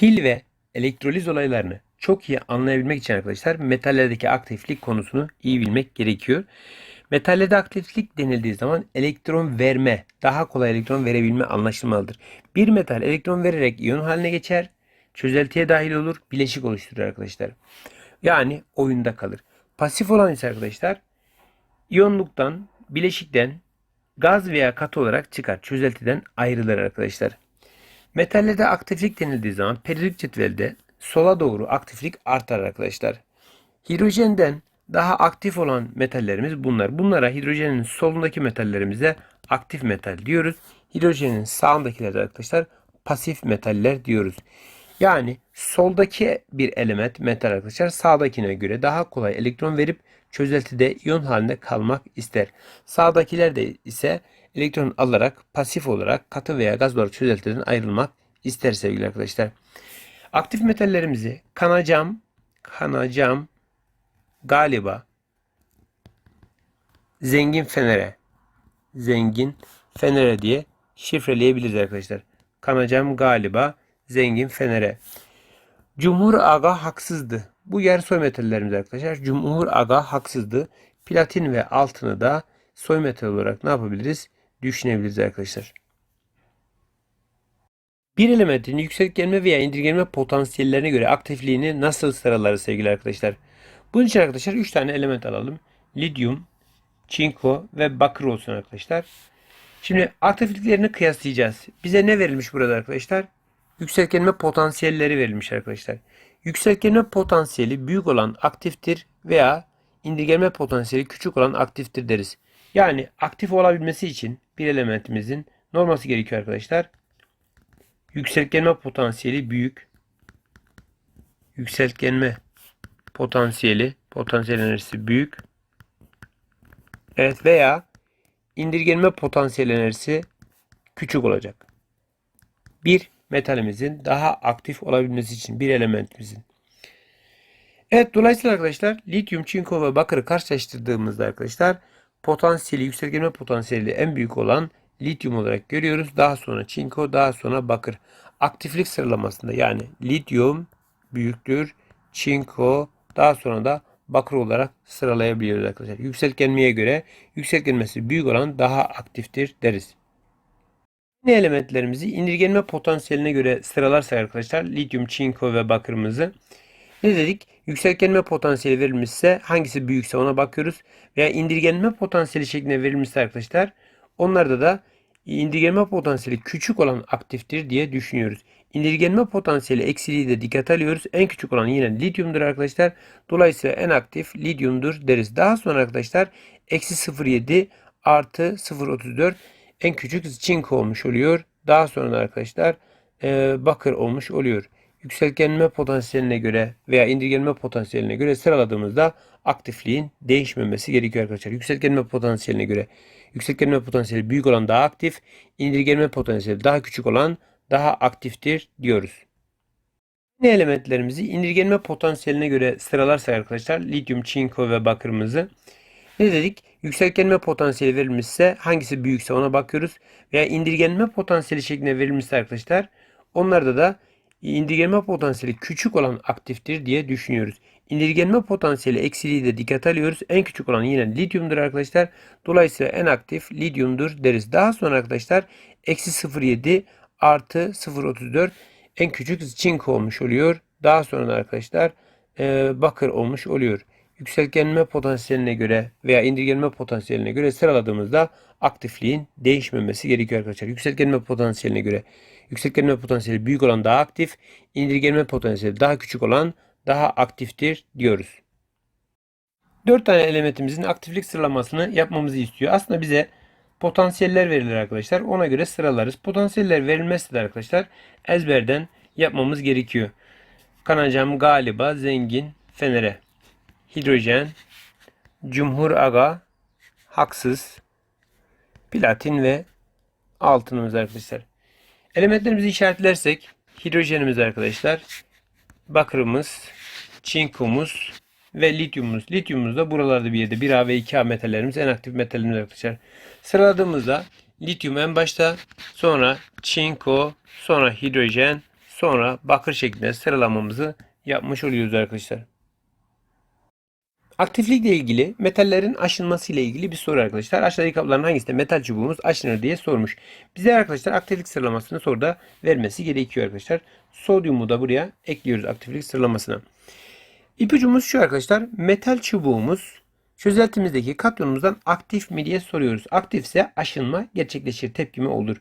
Pil ve elektroliz olaylarını çok iyi anlayabilmek için arkadaşlar metallerdeki aktiflik konusunu iyi bilmek gerekiyor. Metallerde aktiflik denildiği zaman elektron verme, daha kolay elektron verebilme anlaşılmalıdır. Bir metal elektron vererek iyon haline geçer, çözeltiye dahil olur, bileşik oluşturur arkadaşlar. Yani oyunda kalır. Pasif olan ise arkadaşlar iyonluktan, bileşikten gaz veya katı olarak çıkar. Çözeltiden ayrılır arkadaşlar. Metallerde aktiflik denildiği zaman periyodik cetvelde sola doğru aktiflik artar arkadaşlar. Hidrojenden daha aktif olan metallerimiz bunlar. Bunlara hidrojenin solundaki metallerimize aktif metal diyoruz. Hidrojenin sağındakiler de arkadaşlar pasif metaller diyoruz. Yani soldaki bir element metal arkadaşlar sağdakine göre daha kolay elektron verip çözeltide iyon halinde kalmak ister. Sağdakiler de ise elektron alarak pasif olarak katı veya gaz olarak çözeltiden ayrılmak ister sevgili arkadaşlar. Aktif metallerimizi kanacam, kanacam galiba zengin fenere, zengin fenere diye şifreleyebiliriz arkadaşlar. Kanacam galiba zengin fenere. Cumhur Aga haksızdı. Bu yer soy metallerimiz arkadaşlar. Cumhur Aga haksızdı. Platin ve altını da soy metal olarak ne yapabiliriz? Düşünebiliriz arkadaşlar. Bir elementin yükseltgenme veya indirgenme potansiyellerine göre aktifliğini nasıl sıralarız sevgili arkadaşlar? Bunun için arkadaşlar 3 tane element alalım. Lityum, çinko ve bakır olsun arkadaşlar. Şimdi aktifliklerini kıyaslayacağız. Bize ne verilmiş burada arkadaşlar? Yükseltgenme potansiyelleri verilmiş arkadaşlar. Yükseltgenme potansiyeli büyük olan aktiftir veya indirgenme potansiyeli küçük olan aktiftir deriz. Yani aktif olabilmesi için bir elementimizin ne olması gerekiyor arkadaşlar? Yükseltgenme potansiyeli büyük. Yükseltgenme potansiyeli, potansiyel enerjisi büyük. Evet veya indirgenme potansiyel enerjisi küçük olacak. Bir metalimizin daha aktif olabilmesi için bir elementimizin. Evet dolayısıyla arkadaşlar lityum, çinko ve bakırı karşılaştırdığımızda arkadaşlar potansiyeli, yükseltgenme potansiyeli en büyük olan lityum olarak görüyoruz. Daha sonra çinko, daha sonra bakır. Aktiflik sıralamasında yani lityum büyüktür, çinko daha sonra da bakır olarak sıralayabiliyoruz arkadaşlar. Yükseltgenmeye göre yükseltgenmesi büyük olan daha aktiftir deriz. Yine elementlerimizi indirgenme potansiyeline göre sıralarsak arkadaşlar lityum, çinko ve bakırımızı ne dedik? Yükseltgenme potansiyeli verilmişse hangisi büyükse ona bakıyoruz. Veya indirgenme potansiyeli şeklinde verilmişse arkadaşlar onlarda da indirgenme potansiyeli küçük olan aktiftir diye düşünüyoruz. İndirgenme potansiyeli eksiliği de dikkate alıyoruz. En küçük olan yine lityumdur arkadaşlar. Dolayısıyla en aktif lityumdur deriz. Daha sonra arkadaşlar eksi 0.7 artı 0.34 en küçük çinko olmuş oluyor. Daha sonra arkadaşlar bakır olmuş oluyor. Yükseltgenme potansiyeline göre veya indirgenme potansiyeline göre sıraladığımızda aktifliğin değişmemesi gerekiyor arkadaşlar. Yükseltgenme potansiyeline göre yükseltgenme potansiyeli büyük olan daha aktif, indirgenme potansiyeli daha küçük olan daha aktiftir diyoruz. Yine elementlerimizi indirgenme potansiyeline göre sıralarsak arkadaşlar lityum, çinko ve bakırımızı ne dedik? Yükseltgenme potansiyeli verilmişse hangisi büyükse ona bakıyoruz. Veya indirgenme potansiyeli şeklinde verilmişse arkadaşlar onlarda da indirgenme potansiyeli küçük olan aktiftir diye düşünüyoruz. İndirgenme potansiyeli eksiliği de dikkate alıyoruz. En küçük olan yine lityumdur arkadaşlar. Dolayısıyla en aktif lityumdur deriz. Daha sonra arkadaşlar eksi 0.7 artı 0.34 en küçük çinko olmuş oluyor. Daha sonra arkadaşlar e, bakır olmuş oluyor. Yükseltgenme potansiyeline göre veya indirgenme potansiyeline göre sıraladığımızda aktifliğin değişmemesi gerekiyor arkadaşlar. Yükseltgenme potansiyeline göre yükseltgenme potansiyeli büyük olan daha aktif, indirgenme potansiyeli daha küçük olan daha aktiftir diyoruz. 4 tane elementimizin aktiflik sıralamasını yapmamızı istiyor. Aslında bize potansiyeller verilir arkadaşlar. Ona göre sıralarız. Potansiyeller verilmezse de arkadaşlar ezberden yapmamız gerekiyor. Kanacam galiba zengin fenere. Hidrojen, cumhur aga, haksız, platin ve altınımız arkadaşlar. Elementlerimizi işaretlersek hidrojenimiz arkadaşlar, bakırımız, çinkomuz ve lityumumuz. Lityumumuz da buralarda bir yerde 1A ve 2A metallerimiz en aktif metallerimiz arkadaşlar. Sıraladığımızda lityum en başta, sonra çinko, sonra hidrojen, sonra bakır şeklinde sıralamamızı yapmış oluyoruz arkadaşlar. Aktiflikle ilgili metallerin aşınması ile ilgili bir soru arkadaşlar. Aşağıdaki kapların hangisinde metal çubuğumuz aşınır diye sormuş. Bize arkadaşlar aktiflik sıralamasını soruda vermesi gerekiyor arkadaşlar. Sodyumu da buraya ekliyoruz aktiflik sıralamasına. İpucumuz şu arkadaşlar. Metal çubuğumuz çözeltimizdeki katyonumuzdan aktif mi diye soruyoruz. Aktifse aşınma gerçekleşir, tepkime olur.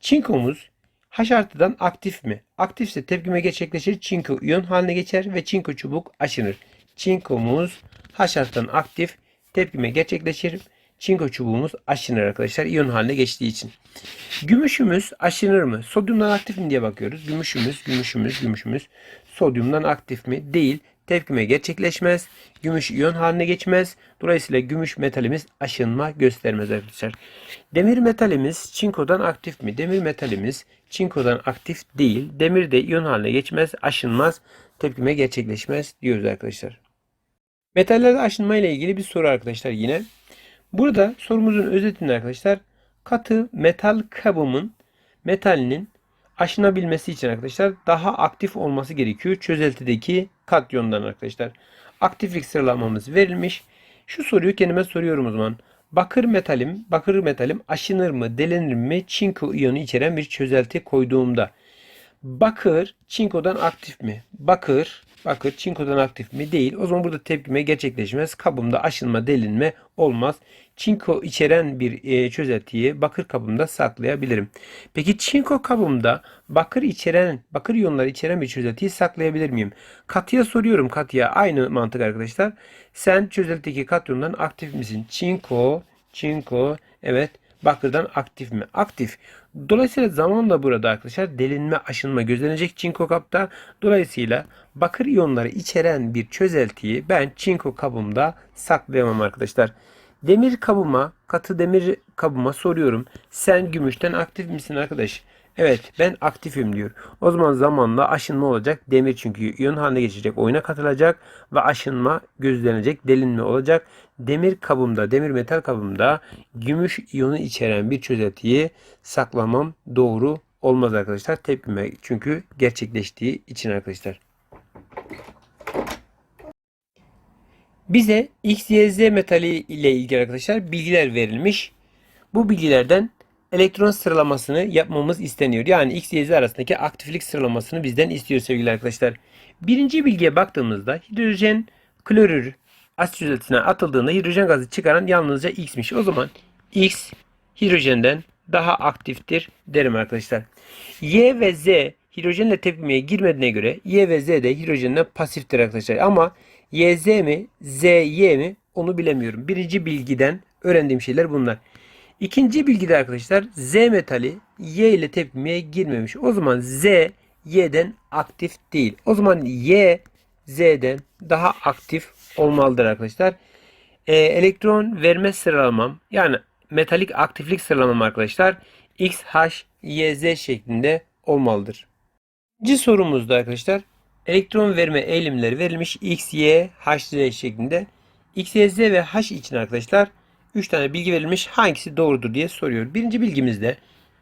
Çinkomuz H artıdan aktif mi? Aktifse tepkime gerçekleşir. Çinko iyon haline geçer ve çinko çubuk aşınır. Çinkomuz H artıdan aktif tepkime gerçekleşir. Çinko çubuğumuz aşınır arkadaşlar iyon haline geçtiği için. Gümüşümüz aşınır mı? Sodyumdan aktif mi diye bakıyoruz. Gümüşümüz, gümüşümüz, gümüşümüz sodyumdan aktif mi? Değil. Tepkime gerçekleşmez. Gümüş iyon haline geçmez. Dolayısıyla gümüş metalimiz aşınma göstermez arkadaşlar. Demir metalimiz çinkodan aktif mi? Demir metalimiz çinkodan aktif değil. Demir de iyon haline geçmez, aşınmaz, tepkime gerçekleşmez diyoruz arkadaşlar. Metallerde aşınma ile ilgili bir soru arkadaşlar yine. Burada sorumuzun özetinde arkadaşlar katı metal kabımın metalinin aşınabilmesi için arkadaşlar daha aktif olması gerekiyor çözeltideki katyondan arkadaşlar. Aktiflik sıralamamız verilmiş. Şu soruyu kendime soruyorum o zaman. Bakır metalim, bakır metalim aşınır mı, delenir mi çinko iyonu içeren bir çözelti koyduğumda. Bakır çinkodan aktif mi? Bakır, bakır çinkodan aktif mi? Değil. O zaman burada tepkime gerçekleşmez. Kabımda aşınma, delinme olmaz. Çinko içeren bir e, çözeltiyi bakır kabımda saklayabilirim. Peki çinko kabımda bakır içeren, bakır iyonları içeren bir çözeltiyi saklayabilir miyim? Katıya soruyorum katıya. Aynı mantık arkadaşlar. Sen çözeltideki katyondan aktif misin? Çinko, çinko, evet. Bakırdan aktif mi? Aktif. Dolayısıyla zamanla burada arkadaşlar delinme, aşınma gözlenecek çinko kapta. Dolayısıyla bakır iyonları içeren bir çözeltiyi ben çinko kabımda saklayamam arkadaşlar. Demir kabıma, katı demir kabıma soruyorum. Sen gümüşten aktif misin arkadaş? Evet ben aktifim diyor. O zaman zamanla aşınma olacak. Demir çünkü iyon haline geçecek. Oyuna katılacak ve aşınma gözlenecek. Delinme olacak. Demir kabımda, demir metal kabımda gümüş iyonu içeren bir çözeltiyi saklamam doğru olmaz arkadaşlar. Tepkime çünkü gerçekleştiği için arkadaşlar. Bize X, metali ile ilgili arkadaşlar bilgiler verilmiş. Bu bilgilerden elektron sıralamasını yapmamız isteniyor. Yani X, Y, Z arasındaki aktiflik sıralamasını bizden istiyor sevgili arkadaşlar. Birinci bilgiye baktığımızda hidrojen klorür asit çözeltisine atıldığında hidrojen gazı çıkaran yalnızca X'miş. O zaman X hidrojenden daha aktiftir derim arkadaşlar. Y ve Z hidrojenle tepkimeye girmediğine göre Y ve Z de hidrojenden pasiftir arkadaşlar. Ama YZ mi ZY mi onu bilemiyorum. Birinci bilgiden öğrendiğim şeyler bunlar. İkinci bilgide arkadaşlar Z metali Y ile tepkimeye girmemiş. O zaman Z Y'den aktif değil. O zaman Y Z'den daha aktif olmalıdır arkadaşlar. Ee, elektron verme sıralamam yani metalik aktiflik sıralamam arkadaşlar X, H, Y, Z şeklinde olmalıdır. İkinci sorumuzda arkadaşlar elektron verme eğilimleri verilmiş X, Y, H, Z şeklinde. X, Y, Z ve H için arkadaşlar 3 tane bilgi verilmiş. Hangisi doğrudur diye soruyor. Birinci bilgimizde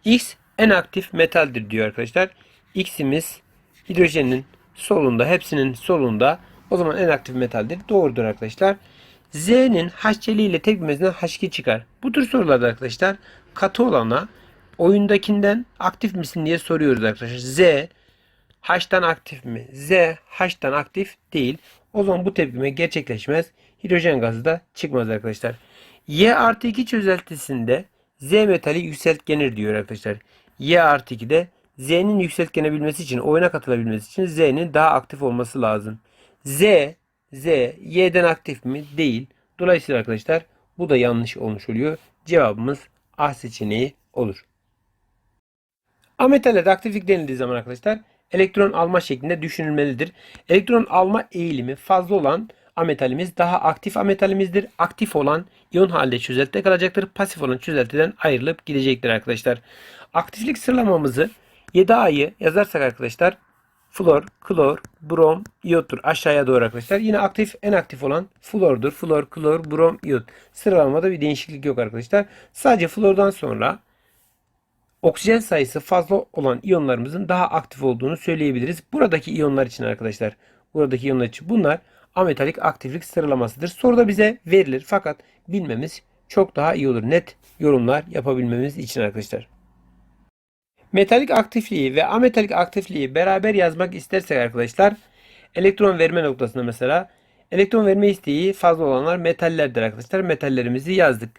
X en aktif metaldir diyor arkadaşlar. X'imiz hidrojenin solunda, hepsinin solunda. O zaman en aktif metaldir. Doğrudur arkadaşlar. Z'nin HCl ile tepkimesinden H2 çıkar. Bu tür sorularda arkadaşlar katı olana oyundakinden aktif misin diye soruyoruz arkadaşlar. Z H'tan aktif mi? Z H'tan aktif değil. O zaman bu tepkime gerçekleşmez. Hidrojen gazı da çıkmaz arkadaşlar. Y artı 2 çözeltisinde Z metali yükseltgenir diyor arkadaşlar. Y artı 2'de Z'nin yükseltgenebilmesi için, oyuna katılabilmesi için Z'nin daha aktif olması lazım. Z, Z, Y'den aktif mi? Değil. Dolayısıyla arkadaşlar bu da yanlış olmuş oluyor. Cevabımız A seçeneği olur. Ametallerde aktiflik denildiği zaman arkadaşlar elektron alma şeklinde düşünülmelidir. Elektron alma eğilimi fazla olan ametalimiz daha aktif ametalimizdir. Aktif olan iyon halde çözeltide kalacaktır. Pasif olan çözeltiden ayrılıp gidecektir arkadaşlar. Aktiflik sıralamamızı 7A'yı yazarsak arkadaşlar flor, klor, brom, iyottur aşağıya doğru arkadaşlar. Yine aktif en aktif olan flordur. Flor, klor, brom, iyot. Sıralamada bir değişiklik yok arkadaşlar. Sadece flordan sonra oksijen sayısı fazla olan iyonlarımızın daha aktif olduğunu söyleyebiliriz. Buradaki iyonlar için arkadaşlar. Buradaki iyonlar için bunlar ametalik aktiflik sıralamasıdır. Soruda bize verilir fakat bilmemiz çok daha iyi olur. Net yorumlar yapabilmemiz için arkadaşlar. Metalik aktifliği ve ametalik aktifliği beraber yazmak istersek arkadaşlar elektron verme noktasında mesela elektron verme isteği fazla olanlar metallerdir arkadaşlar. Metallerimizi yazdık.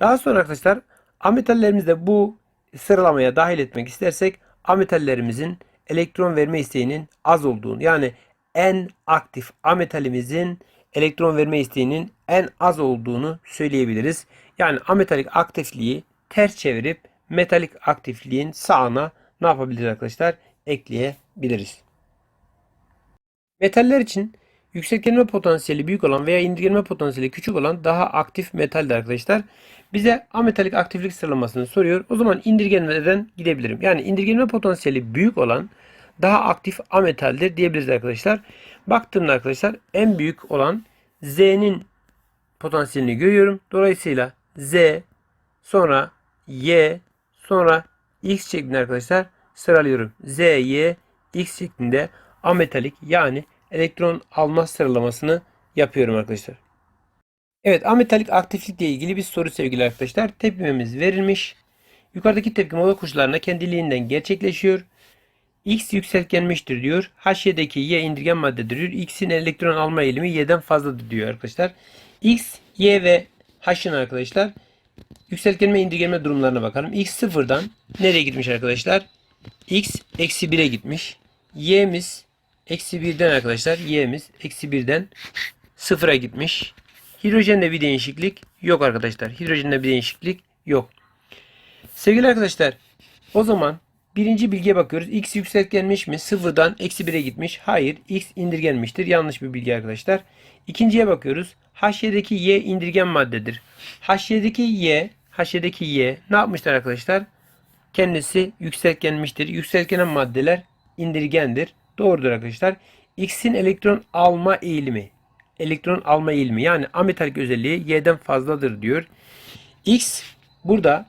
Daha sonra arkadaşlar ametallerimizi bu sıralamaya dahil etmek istersek ametallerimizin elektron verme isteğinin az olduğunu yani en aktif ametalimizin elektron verme isteğinin en az olduğunu söyleyebiliriz. Yani ametalik aktifliği ters çevirip metalik aktifliğin sağına ne yapabiliriz arkadaşlar? Ekleyebiliriz. Metaller için yükseltgenme potansiyeli büyük olan veya indirgenme potansiyeli küçük olan daha aktif metaldir arkadaşlar. Bize ametalik aktiflik sıralamasını soruyor. O zaman indirgenmeden gidebilirim. Yani indirgenme potansiyeli büyük olan daha aktif ametaldir diyebiliriz arkadaşlar. Baktığımda arkadaşlar en büyük olan Z'nin potansiyelini görüyorum. Dolayısıyla Z sonra Y sonra X şeklinde arkadaşlar sıralıyorum. Z, Y, X şeklinde ametalik yani elektron alma sıralamasını yapıyorum arkadaşlar. Evet ametalik aktiflikle ilgili bir soru sevgili arkadaşlar. Tepkimemiz verilmiş. Yukarıdaki tepkime oda koşullarına kendiliğinden gerçekleşiyor. X yükseltgenmiştir diyor. HY'deki Y indirgen maddedir diyor. X'in elektron alma eğilimi Y'den fazladır diyor arkadaşlar. X, Y ve H'ın arkadaşlar yükseltgenme indirgenme durumlarına bakalım. X sıfırdan nereye gitmiş arkadaşlar? X eksi 1'e gitmiş. Y'miz eksi 1'den arkadaşlar. Y'miz eksi 1'den sıfıra gitmiş. Hidrojende bir değişiklik yok arkadaşlar. Hidrojende bir değişiklik yok. Sevgili arkadaşlar o zaman birinci bilgiye bakıyoruz. X yükseltgenmiş mi? Sıfırdan eksi 1'e gitmiş. Hayır. X indirgenmiştir. Yanlış bir bilgi arkadaşlar. İkinciye bakıyoruz. HY'deki Y indirgen maddedir. HY'deki Y, HY'deki Y ne yapmışlar arkadaşlar? Kendisi yükseltgenmiştir. Yükseltgenen maddeler indirgendir. Doğrudur arkadaşlar. X'in elektron alma eğilimi. Elektron alma eğilimi yani ametalik özelliği Y'den fazladır diyor. X burada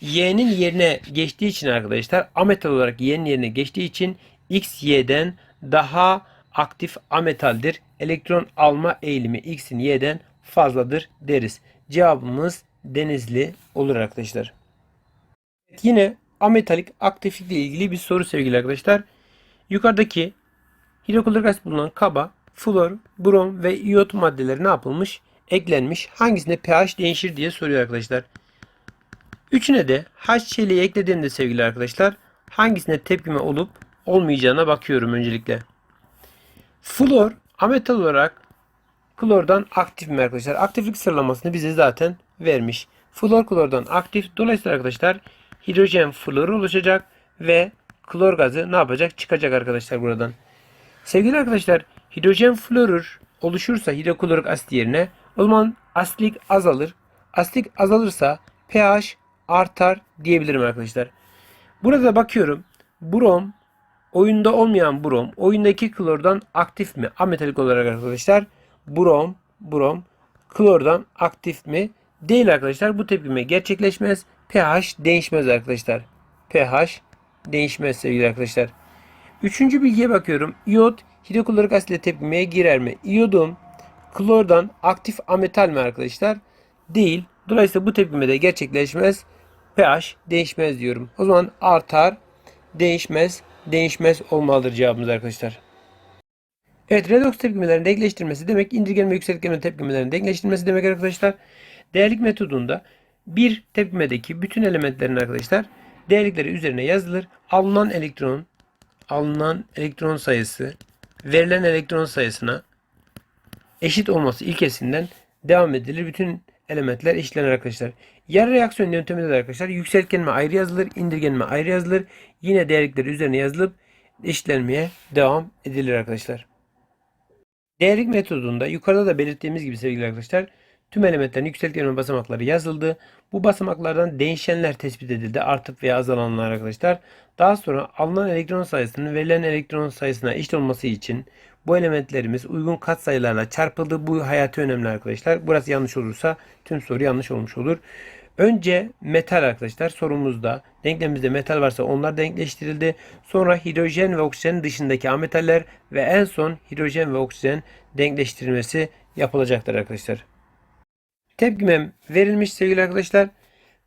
Y'nin yerine geçtiği için arkadaşlar ametal olarak Y'nin yerine geçtiği için X Y'den daha aktif ametaldir. Elektron alma eğilimi X'in Y'den fazladır deriz. Cevabımız denizli olur arkadaşlar. Yine ametalik aktiflikle ilgili bir soru sevgili arkadaşlar. Yukarıdaki hidroklorik asit bulunan kaba flor, brom ve iyot maddeleri ne yapılmış? Eklenmiş. Hangisinde pH değişir diye soruyor arkadaşlar. Üçüne de H çeliği eklediğimde sevgili arkadaşlar hangisine tepkime olup olmayacağına bakıyorum öncelikle. Flor ametal olarak klordan aktif mi arkadaşlar? Aktiflik sıralamasını bize zaten vermiş. Flor klordan aktif. Dolayısıyla arkadaşlar hidrojen floru oluşacak ve klor gazı ne yapacak? Çıkacak arkadaşlar buradan. Sevgili arkadaşlar hidrojen florür oluşursa hidroklorik asit yerine o zaman asitlik azalır. Asitlik azalırsa pH artar diyebilirim arkadaşlar. Burada bakıyorum. Brom oyunda olmayan brom oyundaki klordan aktif mi? Ametalik olarak arkadaşlar. Brom, brom klordan aktif mi? Değil arkadaşlar. Bu tepkime gerçekleşmez. pH değişmez arkadaşlar. pH değişmez sevgili arkadaşlar. Üçüncü bilgiye bakıyorum. İyot hidroklorik asitle tepkimeye girer mi? İyodum klordan aktif ametal mi arkadaşlar? Değil. Dolayısıyla bu tepkime de gerçekleşmez. pH değişmez diyorum. O zaman artar, değişmez, değişmez olmalıdır cevabımız arkadaşlar. Evet redoks tepkimelerin denkleştirmesi demek indirgenme yükseltgenme tepkimelerin denkleştirmesi demek arkadaşlar. Değerlik metodunda bir tepkimedeki bütün elementlerin arkadaşlar değerlikleri üzerine yazılır. Alınan elektron alınan elektron sayısı verilen elektron sayısına eşit olması ilkesinden devam edilir. Bütün elementler eşitlenir arkadaşlar. Yarı reaksiyon yönteminde de arkadaşlar yükseltgenme ayrı yazılır, indirgenme ayrı yazılır. Yine değerlikleri üzerine yazılıp eşitlenmeye devam edilir arkadaşlar. Değerlik metodunda yukarıda da belirttiğimiz gibi sevgili arkadaşlar tüm elementlerin yükseltgenme basamakları yazıldı. Bu basamaklardan değişenler tespit edildi. Artıp veya azalanlar arkadaşlar. Daha sonra alınan elektron sayısının verilen elektron sayısına eşit olması için bu elementlerimiz uygun katsayılarla çarpıldı. Bu hayati önemli arkadaşlar. Burası yanlış olursa tüm soru yanlış olmuş olur. Önce metal arkadaşlar sorumuzda denklemimizde metal varsa onlar denkleştirildi. Sonra hidrojen ve oksijen dışındaki ametaller ve en son hidrojen ve oksijen denkleştirilmesi yapılacaktır arkadaşlar. Tepkimem verilmiş sevgili arkadaşlar.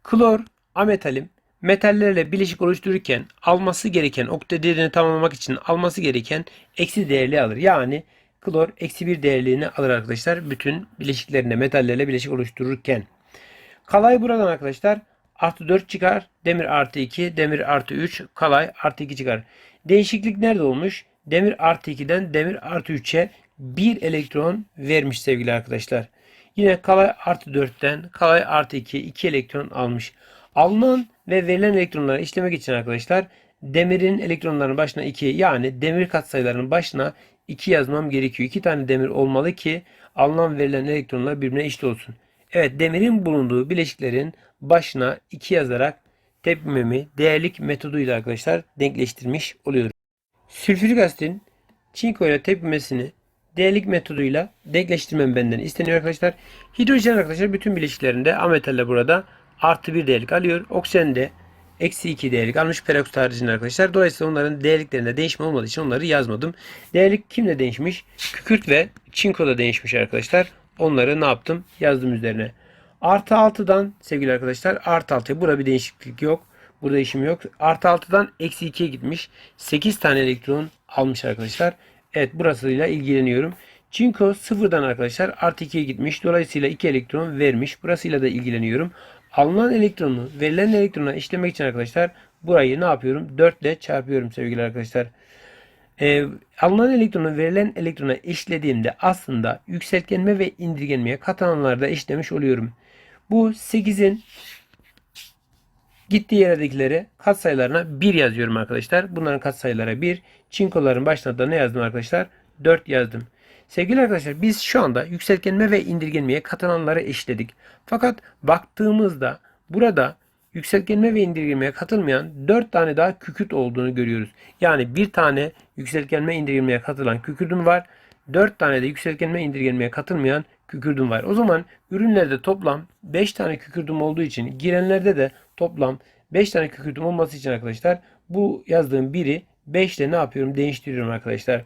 Klor ametalim metallerle bileşik oluştururken alması gereken okta değerini tamamlamak için alması gereken eksi değerli alır. Yani klor eksi bir değerliğini alır arkadaşlar. Bütün bileşiklerinde metallerle bileşik oluştururken. Kalay buradan arkadaşlar artı 4 çıkar. Demir artı 2, demir artı 3, kalay artı 2 çıkar. Değişiklik nerede olmuş? Demir artı 2'den demir artı 3'e 1 elektron vermiş sevgili arkadaşlar. Yine kalay artı 4'ten kalay artı 2, 2 elektron almış. Alınan ve verilen elektronları işlemek için arkadaşlar demirin elektronlarının başına 2 yani demir katsayılarının başına 2 yazmam gerekiyor. 2 tane demir olmalı ki alınan verilen elektronlar birbirine eşit olsun. Evet demirin bulunduğu bileşiklerin başına 2 yazarak tepkimemi değerlik metoduyla arkadaşlar denkleştirmiş oluyorum. Sülfürik asitin çinko ile tepkimesini değerlik metoduyla denkleştirmem benden isteniyor arkadaşlar. Hidrojen arkadaşlar bütün bileşiklerinde ametalle burada artı bir değerlik alıyor. Oksijen de eksi 2 değerlik almış peroksit haricinde arkadaşlar. Dolayısıyla onların değerliklerinde değişme olmadığı için onları yazmadım. Değerlik kimle değişmiş? Kükürt ve çinko da değişmiş arkadaşlar. Onları ne yaptım? Yazdım üzerine. Artı 6'dan sevgili arkadaşlar artı 6'ya burada bir değişiklik yok. Burada işim yok. Artı 6'dan eksi 2'ye gitmiş. 8 tane elektron almış arkadaşlar. Evet burasıyla ilgileniyorum. Çinko sıfırdan arkadaşlar artı 2'ye gitmiş. Dolayısıyla 2 elektron vermiş. Burasıyla da ilgileniyorum. Alınan elektronu verilen elektrona işlemek için arkadaşlar burayı ne yapıyorum? 4 ile çarpıyorum sevgili arkadaşlar. Ee, alınan elektronu verilen elektrona eşlediğimde aslında yükseltgenme ve indirgenmeye katananlarda eşlemiş oluyorum. Bu 8'in gittiği yerdekileri katsayılarına 1 yazıyorum arkadaşlar. Bunların katsayılara 1. Çinkoların başına da ne yazdım arkadaşlar? 4 yazdım. Sevgili arkadaşlar biz şu anda yükseltgenme ve indirgenmeye katılanları eşledik. Fakat baktığımızda burada yükseltgenme ve indirgenmeye katılmayan 4 tane daha kükürt olduğunu görüyoruz. Yani bir tane yükseltgenme indirgenmeye katılan kükürdüm var. 4 tane de yükseltgenme indirgenmeye katılmayan kükürdüm var. O zaman ürünlerde toplam 5 tane kükürdüm olduğu için girenlerde de toplam 5 tane kükürdüm olması için arkadaşlar bu yazdığım biri 5 ile ne yapıyorum? Değiştiriyorum arkadaşlar.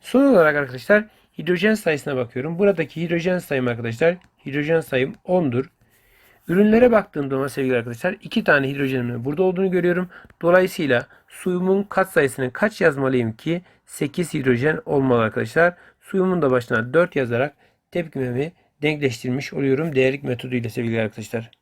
Son olarak arkadaşlar hidrojen sayısına bakıyorum. Buradaki hidrojen sayım arkadaşlar hidrojen sayım 10'dur. Ürünlere baktığım zaman sevgili arkadaşlar 2 tane hidrojenimin burada olduğunu görüyorum. Dolayısıyla suyumun kat sayısını kaç yazmalıyım ki 8 hidrojen olmalı arkadaşlar. Suyumun da başına 4 yazarak tepkimemi denkleştirmiş oluyorum değerlik metoduyla sevgili arkadaşlar.